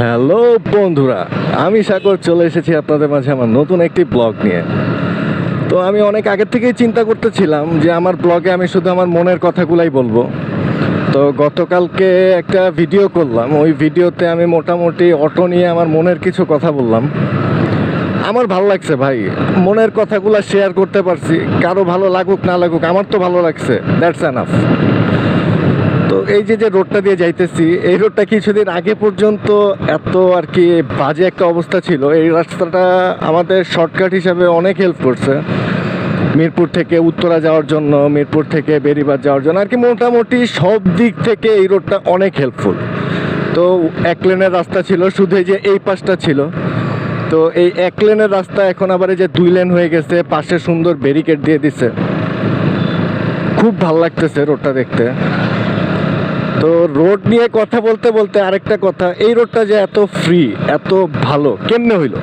Hello বন্ধুরা, আমি সাগর, চলে এসেছি আপনাদের মাঝে আমার নতুন একটি ব্লগ নিয়ে। তো আমি অনেক আগের থেকেই চিন্তা করতেছিলাম যে আমার ব্লগে আমি শুধু আমার মনের কথাগুলাই বলব। তো গতকালকে একটা ভিডিও করলাম, ওই ভিডিওতে আমি মোটামুটি অটো নিয়ে আমার মনের কিছু কথা বললাম। আমার ভালো লাগছে ভাই, মনের কথাগুলো শেয়ার করতে পারছি, কারও ভালো লাগুক না লাগুক, আমার তো ভালো লাগছে দ্যাটস এনাফ তো এই যে যে রোডটা দিয়ে যাইতেছি, এই রোডটা কিছুদিন আগে পর্যন্ত এত আর কি বাজে একটা অবস্থা ছিল। এই রাস্তাটা আমাদের শর্টকাট হিসাবে অনেক হেল্প করছে। মিরপুর থেকে উত্তরা যাওয়ার জন্য, মিরপুর থেকে বেরিবাদ যাওয়ার জন্য। আর কি মোটামুটি সব দিক থেকে এই রোডটা অনেক হেল্পফুল তো এক লেনের রাস্তা ছিল, শুধু যে এই পাশটা ছিল। তো এই এক লেনের রাস্তা এখন আবার যে দুই লেন হয়ে গেছে, পাশে সুন্দর ব্যারিকেড দিয়ে দিছে। খুব ভালো লাগতেছে রোডটা দেখতে। তো রোড নিয়ে কথা বলতে বলতে আরেকটা কথা, এই রোডটা যে এত ফ্রি এত ভালো, কেমনে হইল?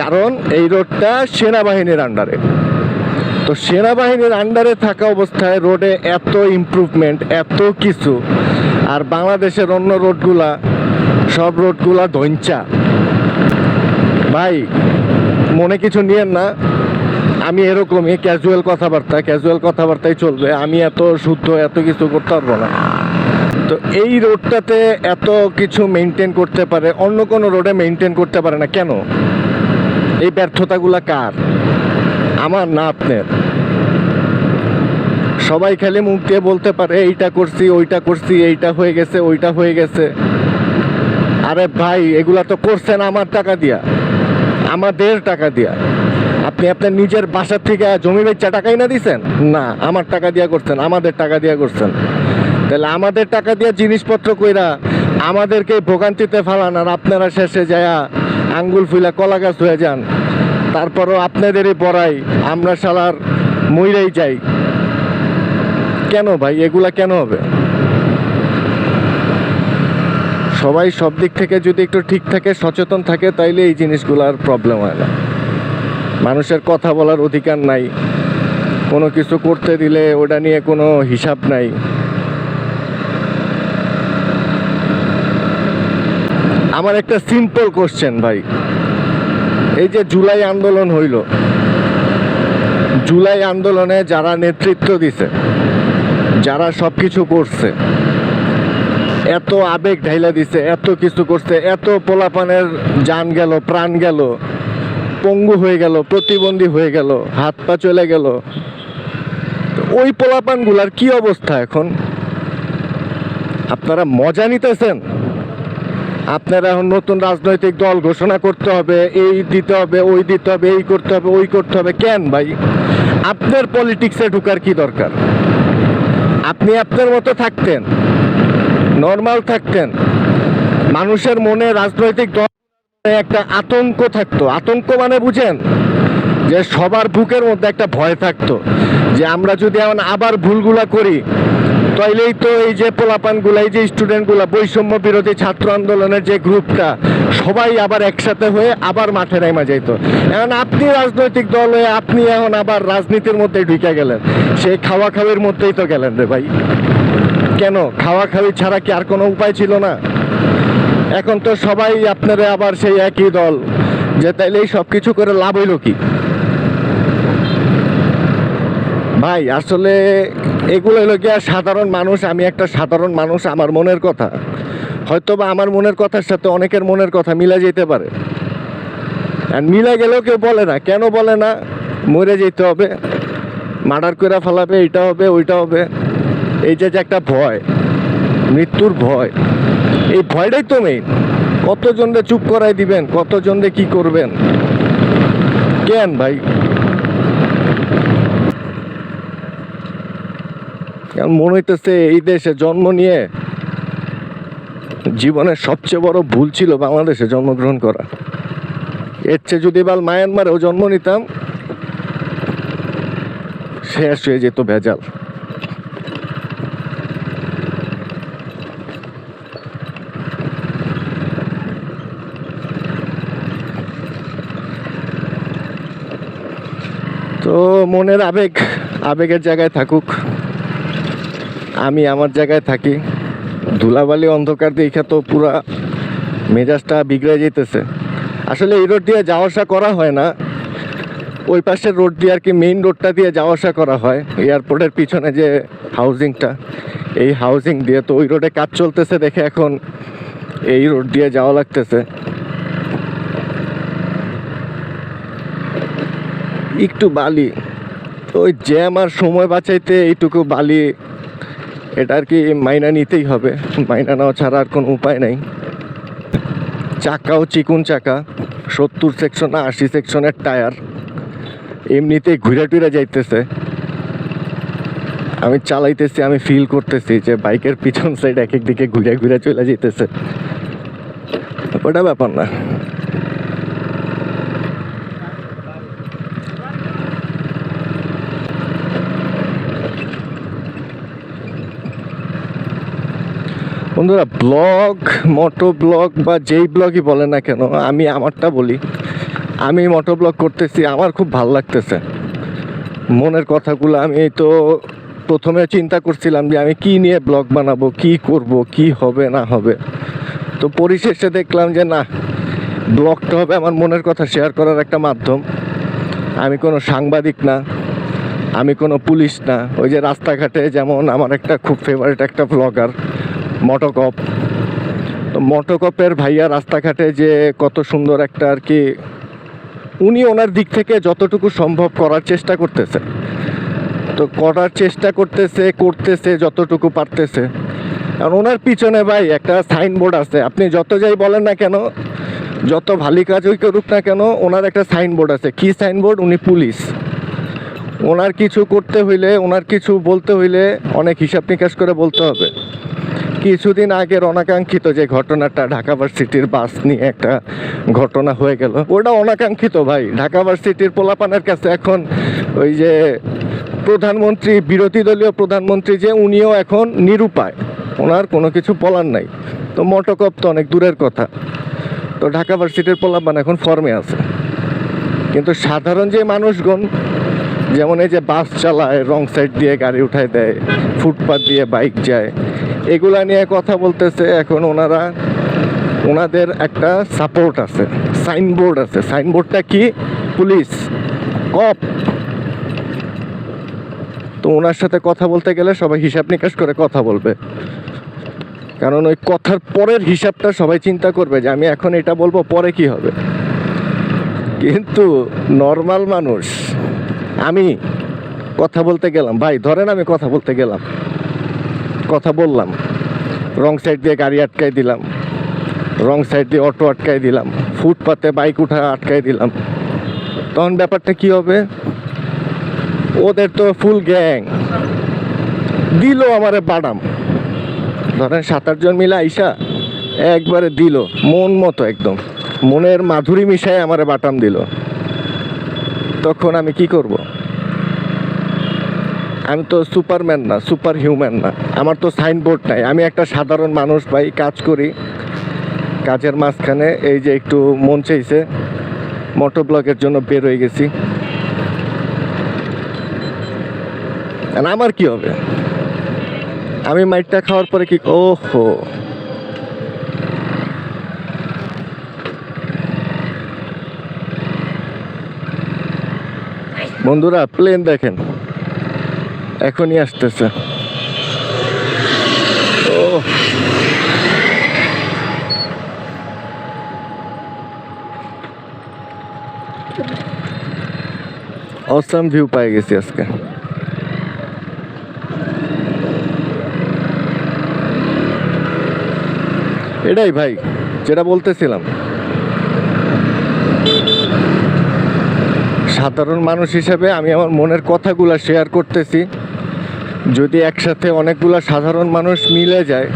কারণ এই রোডটা সেনাবাহিনীর আন্ডারে তো সেনাবাহিনীর আন্ডারে থাকা অবস্থায় রোডে এত ইমপ্রুভমেন্ট এত কিছু, আর বাংলাদেশের অন্য রোডগুলা, সব রোডগুলা ধঞ্চা ভাই, মনে কিছু নিয়েন না আমি এরকমই ক্যাজুয়াল কথাবার্তা ক্যাজুয়াল কথাবার্তাই চলবে। আমি এত শুদ্ধ, এত কিছু করতে পারব না। তো এই রোডটাতে এত কিছু মেনটেন করতে পারে, অন্য কোনো রোডে মেনটেন করতে পারে না। কেন? এই ব্যর্থতাগুলা কার? আমার না আপনার। সবাই খালি মুখ দিয়ে বলতে পারে, এইটা করছি, ওইটা করছি, এইটা হয়ে গেছে, ওইটা হয়ে গেছে। আরে ভাই, এগুলা তো করছেন আমার টাকা দিয়া। আমাদের টাকা দিয়া। আপনি আপনার নিজের বাসার থেকে জমি বেচা টাকাই না দিছেন? না, আমার টাকা দিয়া করছেন, আমাদের টাকা দিয়া করছেন। তাহলে আমাদের টাকা দিয়া জিনিসপত্র কইরা আমাদেরকে ভোগান্তিতে ফালান আর আপনারা শেষে যায়া আঙ্গুল ফুলা কলা গাছ হয়ে যান। তারপরও আপনাদেরই পড়াই আমরা শালার মইরাই যাই। কেন ভাই, এগুলা কেন হবে? সবাই সব দিক থেকে যদি একটু ঠিক থাকে, সচেতন থাকে, তাইলে এই জিনিসগুলো আর প্রবলেম হয় না। মানুষের কথা বলার অধিকার নাই। কোনো কিছু করতে দিলে ওটা নিয়ে কোনো হিসাব নাই। আমার একটা সিম্পল কোশ্চেন ভাই। এই যে জুলাই আন্দোলন হইল। জুলাই আন্দোলনে যারা নেতৃত্ব দিছে, যারা সব কিছু করছে, এত আবেগ ঢাইলা দিছে, এত কিছু করছে, এত পোলাপানের যান গেল, প্রাণ গেল পঙ্গু হয়ে গেল, প্রতিবন্ধী হয়ে গেল, হাত পা চলে গেল। ওই পোলাপানগুলার কি অবস্থা এখন? আপনারা মজা নিতেছেন? আপনারা এখন নতুন রাজনৈতিক দল ঘোষণা করতে হবে, এই দিতে হবে, ওই দিতে হবে, এই করতে হবে, ওই করতে হবে। কেন ভাই? আপনার পলিটিক্সে ঢুকার কি দরকার? আপনি আপনার মতো থাকতেন নর্মাল থাকতেন। মানুষের মনে রাজনৈতিক দল একটা আতঙ্ক থাকতো। আতঙ্ক মানে বুঝেন যে সবার বুকের মধ্যে একটা ভয় থাকতো যে আমরা যদি এখন আবার ভুলগুলা করি, তাইলেই তো এই যে পোলাপানগুলা, এই যে স্টুডেন্টগুলা, বৈষম্য বিরোধী ছাত্র আন্দোলনের যে গ্রুপটা, সবাই আবার একসাথে হয়ে আবার মাঠে নেমা যাইতো। এখন আপনি রাজনৈতিক দল হয়ে আপনি এখন আবার রাজনীতির মধ্যে ঢুকে গেলেন। সেই খাওয়া খাওয়ার মধ্যেই তো গেলেন রে ভাই। কেন? খাওয়া খাওয়ি ছাড়া কি আর কোনো উপায় ছিল না? এখন তো সবাই আপনারা আবার সেই একই দল, যে তাইলে সব কিছু করে লাভ হইল কি? ভাই, আসলে এগুলো হলো কি আর সাধারণ মানুষ, আমি একটা সাধারণ মানুষ, আমার মনের কথা। হয়তো বা আমার মনের কথার সাথে অনেকের মনের কথা মিলে যেতে পারে। আর মিলে গেলেও কেউ বলে না। কেন বলে না? মরে যেতে হবে। মার্ডার করে ফেলাবে এইটা হবে, ওইটা হবে। এই যে একটা ভয়, মৃত্যুর ভয়। এই ভয়টাই তো মেইন কতজনরে চুপ করাই দিবেন? কতজনরে কি করবেন? কেন ভাই? মনে হইতেছে এই দেশে জন্ম নিয়ে জীবনের সবচেয়ে বড় ভুল ছিল বাংলাদেশে জন্মগ্রহণ করা। এর চেয়ে যদি এবার মায়ানমারেও জন্ম নিতাম, শেষ হয়ে যেত ভেজাল তো মনের আবেগ, আবেগের জায়গায় থাকুক। আমি আমার জায়গায় থাকি। ধুলাবালি অন্ধকার দেখা তো পুরা মেজাজটা বিগড়ে যেতেছে। আসলে এই রোড দিয়ে যাওয়া আসা করা হয় না। ওই পাশের রোড দিয়ে আর কি মেইন রোডটা দিয়ে যাওয়া আসা করা হয়। এয়ারপোর্টের পিছনে যে হাউজিংটা এই হাউজিং দিয়ে তো ওই রোডে কাজ চলতেছে দেখে এখন এই রোড দিয়ে যাওয়া লাগতেছে। একটু বালি ওই জ্যাম আর সময় বাঁচাইতে এইটুকু বালি এটা আর কি মাইনা নিতেই হবে। মাইনা নেওয়া ছাড়া আর কোনো উপায় নাই। চাকাও চিকুন চাকা, সত্তর সেকশন না আশি সেকশনের টায়ার, এমনিতেই ঘুরে টুরে যাইতেছে। আমি চালাইতেছি, আমি ফিল করতেছি যে বাইকের পিছন সাইড এক এক দিকে ঘুরে ঘুরে চলে যেতেছে ওটা ব্যাপার না। বন্ধুরা, ব্লগ, মোটো ব্লগ বা যেই ব্লগই বলে না কেন, আমি আমারটা বলি। আমি মোটো ব্লগ করতেছি, আমার খুব ভালো লাগতেছে। মনের কথাগুলো আমি তো প্রথমে চিন্তা করছিলাম যে আমি কি নিয়ে ব্লগ বানাবো, কি করব, কি হবে, না হবে। তো পরিশেষে দেখলাম যে না, ব্লগটা হবে আমার মনের কথা শেয়ার করার একটা মাধ্যম। আমি কোনো সাংবাদিক না, আমি কোনো পুলিশ না। ওই যে রাস্তাঘাটে যেমন আমার একটা খুব ফেভারিট একটা ব্লগার মটোকপ। তো মটোকপের ভাইয়া রাস্তাঘাটে যে কত সুন্দর একটা আর কি, উনি ওনার দিক থেকে যতটুকু সম্ভব করার চেষ্টা করতেছে। তো করার চেষ্টা করতেছে করতেছে, যতটুকু পারতেছে। আর ওনার পিছনে ভাই একটা সাইনবোর্ড আছে। আপনি যত যাই বলেন না কেন, যত ভালো কাজই করুক না কেন, ওনার একটা সাইনবোর্ড আছে। কি সাইনবোর্ড? উনি পুলিশ। ওনার কিছু করতে হইলে, ওনার কিছু বলতে হইলে অনেক হিসাব নিকাশ করে বলতে হবে। কিছুদিন আগের অনাকাঙ্ক্ষিত যে ঘটনাটা ঢাকা ভার্সিটির বাস নিয়ে একটা ঘটনা হয়ে গেল। ওটা অনাকাঙ্ক্ষিত ভাই। ঢাকা ভার্সিটির পোলাপানের কাছে এখন ওই যে প্রধানমন্ত্রী, বিরোধী দলীয় প্রধানমন্ত্রী যে, উনিও এখন নিরুপায়। ওনার কোনো কিছু বলার নাই। তো মটকপ তো অনেক দূরের কথা। তো ঢাকা ভার্সিটির পোলাপান এখন ফর্মে আছে। কিন্তু সাধারণ যে মানুষগণ, যেমন এই যে বাস চালায়, রং সাইড দিয়ে গাড়ি উঠায় দেয় ফুটপাথ দিয়ে বাইক যায় এগুলা নিয়ে কথা বলতেছে এখন ওনারা, ওনাদের একটা সাপোর্ট আছে সাইনবোর্ড আছে। সাইনবোর্ডটা কি? পুলিশ কপ তো ওনার সাথে কথা বলতে গেলে সবাই হিসাব নিকাশ করে কথা বলবে। কারণ ওই কথার পরের হিসাবটা সবাই চিন্তা করবে যে আমি এখন এটা বলব, পরে কি হবে। কিন্তু নর্মাল মানুষ, আমি কথা বলতে গেলাম। ভাই, ধরেন আমি কথা বলতে গেলাম। কথা বললাম, রং সাইড দিয়ে গাড়ি আটকাই দিলাম, রং সাইড দিয়ে অটো আটকাই দিলাম, ফুটপাতে বাইক উঠা আটকাই দিলাম। তখন ব্যাপারটা কি হবে? ওদের তো ফুল গ্যাং দিল আমারে বাদাম। ধরেন সাত আটজন মিলে আইসা একবারে দিল, মন মতো একদম। মনের মাধুরী মিশায় আমারে বাটাম দিল। তখন আমি কি করব? আমি তো সুপারম্যান না সুপার হিউম্যান না। আমার তো সাইনবোর্ড নাই। আমি একটা সাধারণ মানুষ ভাই, কাজ করি। কাজের মাঝখানে এই যে একটু মন চাইছে মোটর ব্লকের জন্য বের হয়ে গেছি। আমার কি হবে? আমি মাইটটা খাওয়ার পরে কি, ওহো। বন্ধুরা প্লেন দেখেন। এখনই আসতেছে। ও অসাম ভিউ পাই গেছি আজকে। এটাই ভাই, যেটা বলতেছিলাম। সাধারণ মানুষ হিসেবে আমি আমার মনের কথাগুলো শেয়ার করতেছি। যদি একসাথে অনেকগুলো সাধারণ মানুষ মিলে যায়,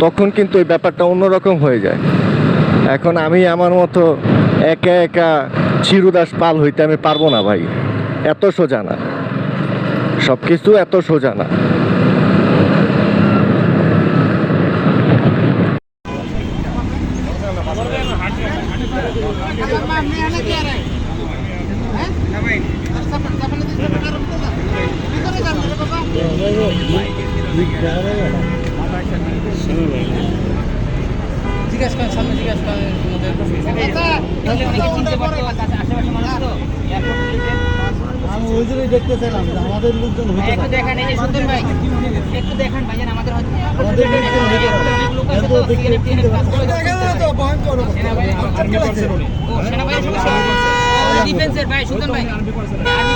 তখন কিন্তু এই ব্যাপারটা অন্যরকম হয়ে যায়। এখন আমি আমার মতো একা একা চিরুদাস পাল হইতে আমি পারব না ভাই। এত সোজা না। সব কিছু এত সোজা না। জিজ্ঞাসা করেন সামনে জিজ্ঞাসা করেন আশেপাশে মানুষ তো আমি ওই জন্যই দেখতে চাইলাম যে আমাদের লোকজন হতে একটু দেখান এই যে সুন্দর ভাই একটু দেখান ভাই যেন আমাদের হয়তো আমাদের লোকজন হয়ে গেল লোক আছে তো সিগারেট দিয়ে কাজ করে দেখেন তো বহন করো সেনা ভাই সেনা ভাই ডিফেন্সের ভাই সুন্দর ভাই আর্মি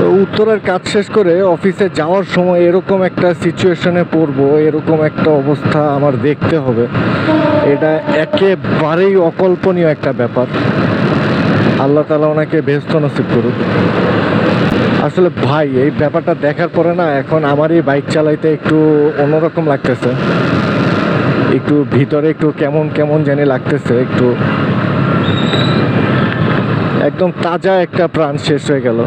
তো উত্তরের কাজ শেষ করে অফিসে যাওয়ার সময় এরকম একটা সিচুয়েশনে পড়ব, এরকম একটা অবস্থা আমার দেখতে হবে। এটা একেবারেই অকল্পনীয় একটা ব্যাপার। আল্লাহ তালা ওনাকে ব্যস্ত নসিব করুক। আসলে ভাই, এই ব্যাপারটা দেখার পরে না, এখন আমারই বাইক চালাইতে একটু অন্যরকম লাগতেছে। একটু ভিতরে একটু কেমন কেমন জানি লাগতেছে, একটু একদম তাজা একটা প্রাণ শেষ হয়ে গেল।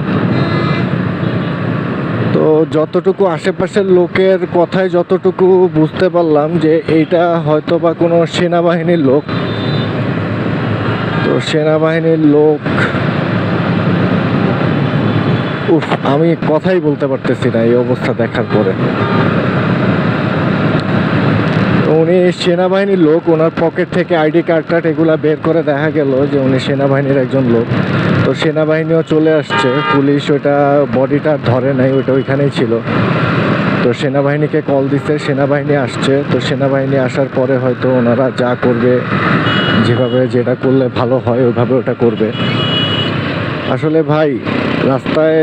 তো যতটুকু আশেপাশের লোকের কথায় যতটুকু বুঝতে পারলাম যে এইটা হয়তো বা কোনো সেনাবাহিনীর লোক। তো সেনাবাহিনীর লোক, উফ, আমি কথাই বলতে পারতেছি না এই অবস্থা দেখার পরে। উনি সেনাবাহিনীর লোক ওনার পকেট থেকে আইডি কার্ড টার্ড এগুলা বের করে দেখা গেল যে উনি সেনাবাহিনীর একজন লোক। তো সেনাবাহিনীও চলে আসছে, পুলিশ ওটা বডিটা ধরে নাই, ওটা ওইখানেই ছিল। তো সেনাবাহিনীকে কল দিচ্ছে সেনাবাহিনী আসছে। তো সেনাবাহিনী আসার পরে হয়তো ওনারা যা করবে, যেভাবে যেটা করলে ভালো হয়, ওইভাবে ওটা করবে। আসলে ভাই, রাস্তায়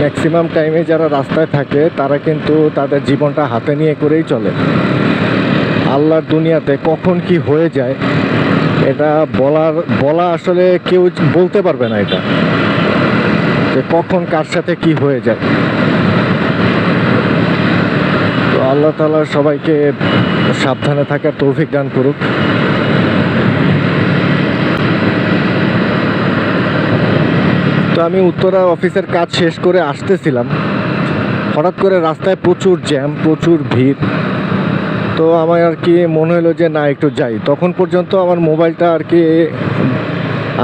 ম্যাক্সিমাম টাইমে যারা রাস্তায় থাকে, তারা কিন্তু তাদের জীবনটা হাতে নিয়ে করেই চলে। আল্লাহর দুনিয়াতে কখন কি হয়ে যায়, এটা বলার, বলা আসলে কেউ বলতে পারবে না এটা। যে কখন কার সাথে কি হয়ে যায়। তো আল্লাহ তালা সবাইকে সাবধানে থাকার তৌফিক দান করুক। তো আমি উত্তরা অফিসের কাজ শেষ করে আসতেছিলাম। হঠাৎ করে রাস্তায় প্রচুর জ্যাম, প্রচুর ভিড়। তো আমার আর কি মনে হলো যে না, একটু যাই। তখন পর্যন্ত আমার মোবাইলটা আর কি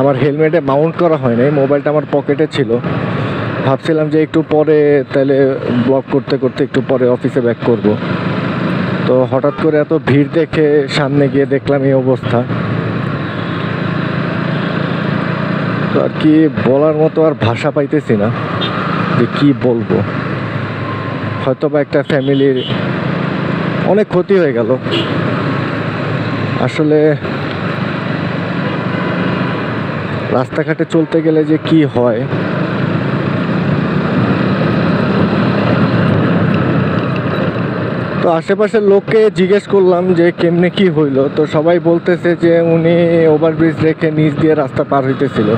আমার হেলমেটে মাউন্ট করা হয় নাই মোবাইলটা আমার পকেটে ছিল। ভাবছিলাম যে একটু পরে তাহলে ব্লক করতে করতে একটু পরে অফিসে ব্যাক করব। তো হঠাৎ করে এত ভিড় দেখে সামনে গিয়ে দেখলাম এই অবস্থা। তো আর কি বলার মতো আর ভাষা পাইতেছি না যে কি বলব। হয়তো বা একটা ফ্যামিলির অনেক ক্ষতি হয়ে গেল। আসলে রাস্তাঘাটে চলতে গেলে যে কি হয়? তো আশেপাশের লোককে জিজ্ঞেস করলাম যে কেমনে কি হইল? তো সবাই বলতেছে যে উনি ওভারব্রিজ রেখে নিচ দিয়ে রাস্তা পার হইতেছিল।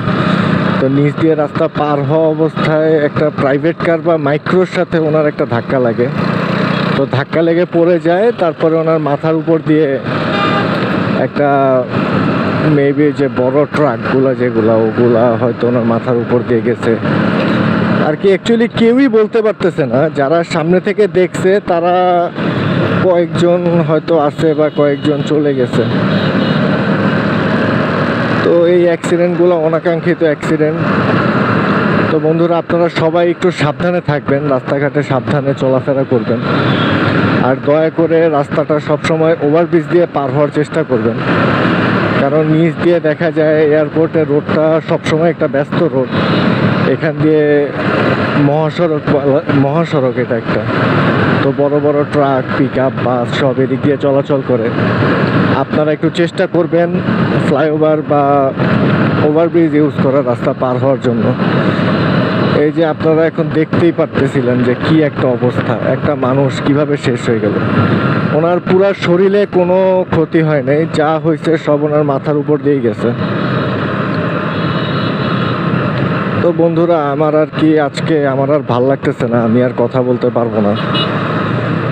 তো নিচ দিয়ে রাস্তা পার হওয়া অবস্থায় একটা প্রাইভেট কার বা মাইক্রোর সাথে ওনার একটা ধাক্কা লাগে। তো ধাক্কা লেগে পড়ে যায়, তারপরে ওনার মাথার উপর দিয়ে একটা মেবি যে বড় ট্রাকগুলো যেগুলো, ওগুলা হয়তো ওনার মাথার উপর দিয়ে গেছে। আর কি অ্যাকচুয়ালি কেউই বলতে পারতেছে না। যারা সামনে থেকে দেখছে, তারা কয়েকজন হয়তো আছে বা কয়েকজন চলে গেছে। তো এই অ্যাক্সিডেন্টগুলো অনাকাঙ্ক্ষিত অ্যাক্সিডেন্ট তো বন্ধুরা, আপনারা সবাই একটু সাবধানে থাকবেন, রাস্তাঘাটে সাবধানে চলাফেরা করবেন। আর দয়া করে রাস্তাটা সবসময় ওভারব্রিজ দিয়ে পার হওয়ার চেষ্টা করবেন। কারণ নিচ দিয়ে দেখা যায় এয়ারপোর্টের রোডটা সবসময় একটা ব্যস্ত রোড এখান দিয়ে মহাসড়ক মহাসড়ক এটা একটা। তো বড় বড় ট্রাক পিক আপ বাস সব এদিক দিয়ে চলাচল করে। আপনারা একটু চেষ্টা করবেন ফ্লাইওভার বা ওভারব্রিজ ইউজ করার রাস্তা পার হওয়ার জন্য। এই যে আপনারা এখন দেখতেই পারতেছিলেন যে কি একটা অবস্থা, একটা মানুষ কীভাবে শেষ হয়ে গেল। ওনার পুরা শরীরে কোনো ক্ষতি হয় নাই, যা হয়েছে সব ওনার মাথার উপর দিয়েই গেছে। তো বন্ধুরা, আমার আর কি আজকে, আমার আর ভালো লাগতেছে না, আমি আর কথা বলতে পারব না।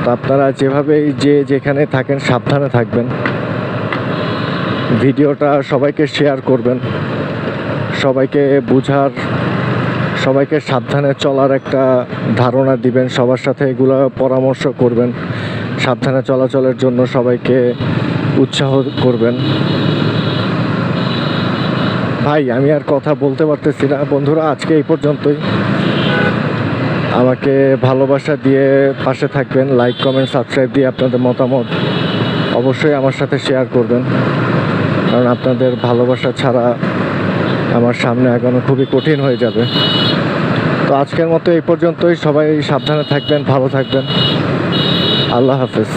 তো আপনারা যেভাবেই যে যেখানে থাকেন, সাবধানে থাকবেন। ভিডিওটা সবাইকে শেয়ার করবেন। সবাইকে বুঝার সবাইকে সাবধানে চলার একটা ধারণা দিবেন, সবার সাথে এগুলো পরামর্শ করবেন, সাবধানে চলাচলের জন্য সবাইকে উৎসাহ করবেন। ভাই, আমি আর কথা বলতে পারতেছি না। বন্ধুরা, আজকে এই পর্যন্তই। আমাকে ভালোবাসা দিয়ে পাশে থাকবেন লাইক কমেন্ট সাবস্ক্রাইব দিয়ে আপনাদের মতামত অবশ্যই আমার সাথে শেয়ার করবেন। কারণ আপনাদের ভালোবাসা ছাড়া আমার সামনে এগোনো খুবই কঠিন হয়ে যাবে। তো আজকের মতো এই পর্যন্তই। সবাই সাবধানে থাকবেন ভালো থাকবেন। আল্লাহ হাফেজ।